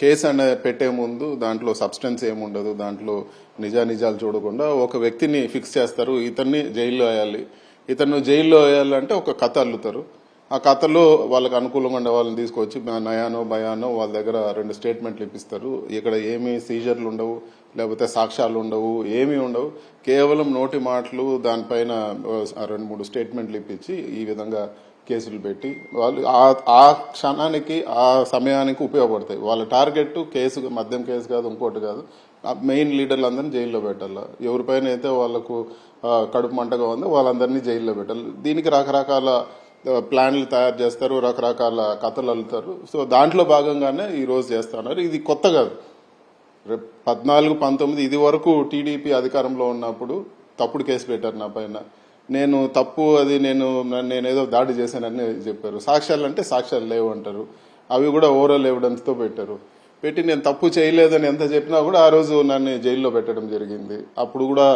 Case అనే పెట్టే ముందు దాంట్లో సబ్స్టెన్స్ ఏముండదు దాంట్లో నిజానిజాలు చూడకుండా ఒక వ్యక్తిని ఫిక్స్ చేస్తారు ఇతన్ని జైల్లో వేయాలి. ఇతను జైల్లో వేయాలంటే ఒక కథ అల్లుతారు. ఆ కథలో వాళ్ళకి అనుకూలంగా ఉండే వాళ్ళని తీసుకొచ్చి నయానో భయానో వాళ్ళ దగ్గర రెండు స్టేట్మెంట్లు ఇప్పిస్తారు. ఇక్కడ ఏమీ సీజర్లు ఉండవు లేకపోతే సాక్ష్యాలు ఉండవు ఏమీ ఉండవు. కేవలం నోటి మాటలు దానిపైన రెండు మూడు స్టేట్మెంట్లు ఇప్పించి ఈ విధంగా కేసులు పెట్టి వాళ్ళు ఆ- క్షణానికి ఆ సమయానికి ఉపయోగపడతాయి. వాళ్ళ టార్గెట్ కేసు మద్యం కేసు కాదు ఇంకోటి కాదు. మెయిన్ లీడర్లు అందరినీ జైల్లో పెట్టాలి? ఎవరిపైన అయితే వాళ్ళకు కడుపు మంటగా ఉందో వాళ్ళందరినీ జైల్లో పెట్టాలి? దీనికి రకరకాల ప్లాన్లు తయారు చేస్తారు రకరకాల కథలు అల్లుతారు. సో దాంట్లో భాగంగానే ఈరోజు చేస్తున్నారు. ఇది కొత్త కాదు. రేపు పద్నాలుగు పంతొమ్మిది ఇది వరకు టీడీపీ అధికారంలో ఉన్నప్పుడు తప్పుడు కేసు పెట్టారు నా పైన. నేను తప్పు అది నేను నేనేదో దాడి చేశానని చెప్పారు. సాక్ష్యాలు అంటే సాక్ష్యాలు లేవు అంటారు. అవి కూడా ఓవరాల్ ఎవిడెన్స్తో పెట్టారు. పెట్టి నేను తప్పు చేయలేదని ఎంత చెప్పినా కూడా ఆ రోజు నన్ను జైల్లో పెట్టడం జరిగింది. అప్పుడు కూడా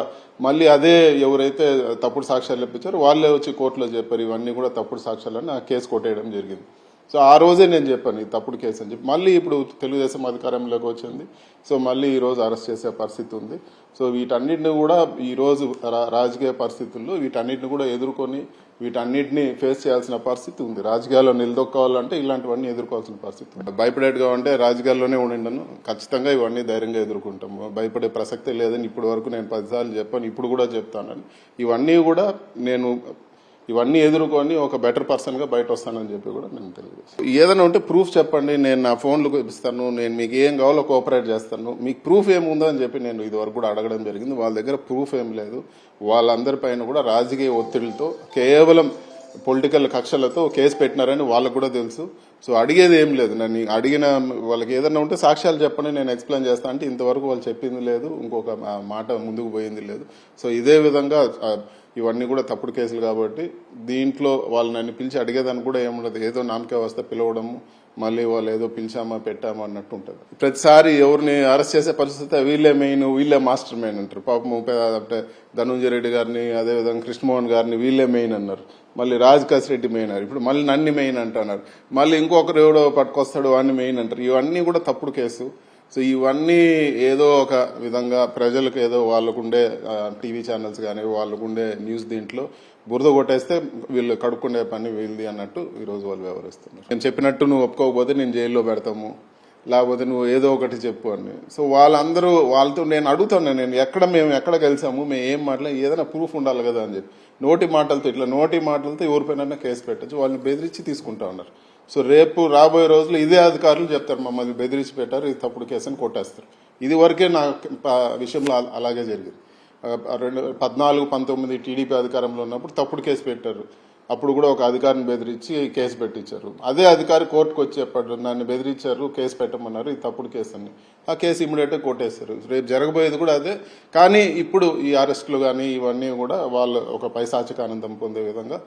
మళ్ళీ అదే ఎవరైతే తప్పుడు సాక్ష్యాలు ఇప్పించారో వాళ్ళే వచ్చి కోర్టులో చెప్పారు ఇవన్నీ కూడా తప్పుడు సాక్ష్యాలని ఆ కేసు కొట్టేయడం జరిగింది. సో ఆ రోజే నేను చెప్పాను ఇది తప్పుడు కేసు అని చెప్పి. మళ్ళీ ఇప్పుడు తెలుగుదేశం అధికారంలోకి వచ్చింది. సో మళ్ళీ ఈరోజు అరెస్ట్ చేసే పరిస్థితి ఉంది. సో వీటన్నిటిని కూడా ఈరోజు రా- రాజకీయ పరిస్థితుల్లో వీటన్నిటిని కూడా ఎదుర్కొని వీటన్నిటిని ఫేస్ చేయాల్సిన పరిస్థితి ఉంది. రాజకీయాల్లో నిలదొక్కోవాలంటే ఇలాంటివన్నీ ఎదుర్కోవాల్సిన పరిస్థితి ఉంది. భయపడేట్టుగా ఉంటే రాజకీయాల్లోనే ఉండిండను. ఖచ్చితంగా ఇవన్నీ ధైర్యంగా ఎదుర్కొంటాము భయపడే ప్రసక్తే లేదని ఇప్పటి వరకు నేను పదిసార్లు చెప్పాను ఇప్పుడు కూడా చెప్తానని. ఇవన్నీ కూడా నేను ఇవన్నీ ఎదుర్కొని ఒక బెటర్ పర్సన్గా బయట వస్తానని చెప్పి కూడా నేను తెలియజేస్తాను. ఏదైనా ఉంటే ప్రూఫ్ చెప్పండి నేను నా ఫోన్లు ఇస్తాను నేను మీకు ఏం కావాలో కోఆపరేట్ చేస్తాను. మీకు ప్రూఫ్ ఏముందో అని చెప్పి నేను ఇది వరకు కూడా అడగడం జరిగింది. వాళ్ళ దగ్గర ప్రూఫ్ ఏం లేదు. వాళ్ళందరి పైన కూడా రాజకీయ ఒత్తిడితో కేవలం పొలిటికల్ కక్షలతో కేసు పెట్టినారని వాళ్ళకు కూడా తెలుసు. సో అడిగేది ఏం లేదు. నన్ను అడిగిన వాళ్ళకి ఏదైనా ఉంటే సాక్ష్యాలు చెప్పండి నేను ఎక్స్ప్లెయిన్ చేస్తాను అంటే ఇంతవరకు వాళ్ళు చెప్పింది లేదు ఇంకొక మాట ముందుకు పోయింది లేదు. సో ఇదే విధంగా ఇవన్నీ కూడా తప్పుడు కేసులు కాబట్టి దీంట్లో వాళ్ళు నన్ను పిలిచి అడిగేదాన్ని కూడా ఏముండదు ఏదో నామకే వస్తే పిలవడము మళ్ళీ వాళ్ళు ఏదో పిలిచామా పెట్టామా అన్నట్టు ఉంటుంది. ప్రతిసారి ఎవరిని అరెస్ట్ చేసే పరిస్థితి వీళ్ళే మెయిన్ వీళ్ళే మాస్టర్ మెయిన్ అంటారు. పాపం అంటే ధనుంజయ రెడ్డి గారిని అదేవిధంగా కృష్ణమోహన్ గారిని వీళ్ళే మెయిన్ అన్నారు. మళ్ళీ రాజ్ రెడ్డి మెయిన్ అన్నారు. ఇప్పుడు మళ్ళీ నన్ను మెయిన్ అంటున్నారు. మళ్ళీ ఇంకొకరు ఎవడో పట్టుకొస్తాడు వాడిని మెయిన్ అంటారు. ఇవన్నీ కూడా తప్పుడు కేసు. సో ఇవన్నీ ఏదో ఒక విధంగా ప్రజలకు ఏదో వాళ్ళకుండే టీవీ ఛానల్స్ కానీ వాళ్ళకుండే న్యూస్ దీంట్లో బురద కొట్టేస్తే వీళ్ళు కడుక్కునే పని వీళ్ళది అన్నట్టు ఈ రోజు వాళ్ళు వ్యవహరిస్తున్నారు. నేను చెప్పినట్టు నువ్వు ఒప్పుకోకపోతే నేను జైల్లో పెడతాము. లేకపోతే నువ్వు ఏదో ఒకటి చెప్పు అని. సో వాళ్ళందరూ వాళ్ళతో నేను అడుగుతాను నేను ఎక్కడ మేము ఎక్కడ కలిసాము మేము ఏం మాటలు ఏదైనా ప్రూఫ్ ఉండాలి కదా అని చెప్పి. నోటి మాటలతో ఇట్లా నోటి మాటలతో ఎవరిపైన కేసు పెట్టచ్చు వాళ్ళని బెదిరించి తీసుకుంటా ఉన్నారు. సో రేపు రాబోయే రోజుల్లో ఇదే అధికారులు చెప్తారు మమ్మల్ని బెదిరించి పెట్టారు ఇది తప్పుడు కేసు అని కొట్టేస్తారు. ఇది వరకే నా విషయంలో అలాగే జరిగింది. రెండు పద్నాలుగు పంతొమ్మిది టీడీపీ అధికారంలో ఉన్నప్పుడు తప్పుడు కేసు పెట్టారు. అప్పుడు కూడా ఒక అధికారిని బెదిరించి కేసు పెట్టించారు. అదే అధికారి కోర్టుకు వచ్చేప్పుడు నన్ను బెదిరించారు కేసు పెట్టమన్నారు ఇది తప్పుడు కేసు అని ఆ కేసు ఇమీడియట్గా కొట్టేస్తారు రేపు జరగబోయేది కూడా అదే. కానీ ఇప్పుడు ఈ అరెస్టులు కానీ ఇవన్నీ కూడా వాళ్ళు ఒక పైశాచిక ఆనందం పొందే విధంగా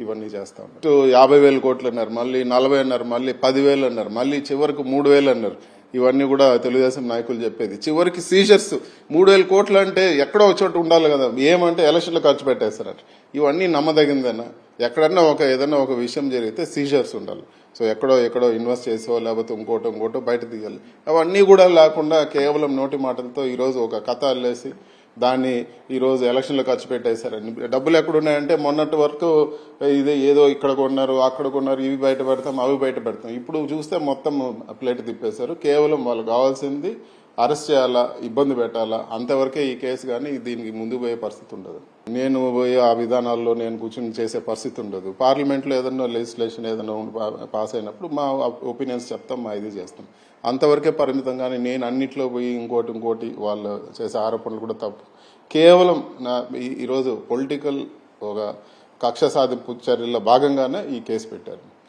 ఇవన్నీ చేస్తా ఉన్నారు. ఇటు యాభై వేల కోట్లు అన్నారు మళ్ళీ నలభై అన్నారు మళ్ళీ పదివేలు అన్నారు మళ్ళీ చివరికి మూడు వేలు అన్నారు. ఇవన్నీ కూడా తెలుగుదేశం నాయకులు చెప్పేది. చివరికి సీజర్స్ మూడు వేల కోట్లు అంటే ఎక్కడో ఒక ఉండాలి కదా. ఏమంటే ఎలక్షన్లో ఖర్చు పెట్టేస్తారట ఇవన్నీ నమ్మదగిందేనా ఎక్కడన్నా ఒక ఏదన్నా ఒక విషయం జరిగితే సీజర్స్ ఉండాలి. సో ఎక్కడో ఎక్కడో ఇన్వెస్ట్ చేసో లేకపోతే ఇంకోటో ఇంకోటో బయట తీయాలి. అవన్నీ కూడా లేకుండా కేవలం నోటి మాటలతో ఈరోజు ఒక కథ అల్లేసి దాన్ని ఈరోజు ఎలక్షన్లో ఖర్చు పెట్టేశారని డబ్బులు ఎక్కడున్నాయంటే మొన్నటి వరకు ఇదే ఏదో ఇక్కడ కొన్నారు అక్కడ కొన్నారు ఇవి బయట పెడతాం అవి బయట పెడతాం. ఇప్పుడు చూస్తే మొత్తం ప్లేట్ తిప్పేశారు. కేవలం వాళ్ళు కావాల్సింది అరెస్ట్ చేయాలా ఇబ్బంది పెట్టాలా అంతవరకే ఈ కేసు కానీ దీనికి ముందు పోయే పరిస్థితి ఉండదు. నేను పోయే ఆ విధానాల్లో నేను కూర్చొని చేసే పరిస్థితి ఉండదు. పార్లమెంట్లో ఏదన్నా లెజిస్లేషన్ ఏదైనా పాస్ అయినప్పుడు మా ఒపీనియన్స్ చెప్తాం మా ఇది చేస్తాం. అంతవరకే పరిమితం కానీ నేను అన్నిట్లో పోయి ఇంకోటి ఇంకోటి వాళ్ళు చేసే ఆరోపణలు కూడా తప్పు. కేవలం నా ఈ- ఈరోజు పొలిటికల్ ఒక కక్ష సాధింపు చర్యల్లో భాగంగానే ఈ కేసు పెట్టారు.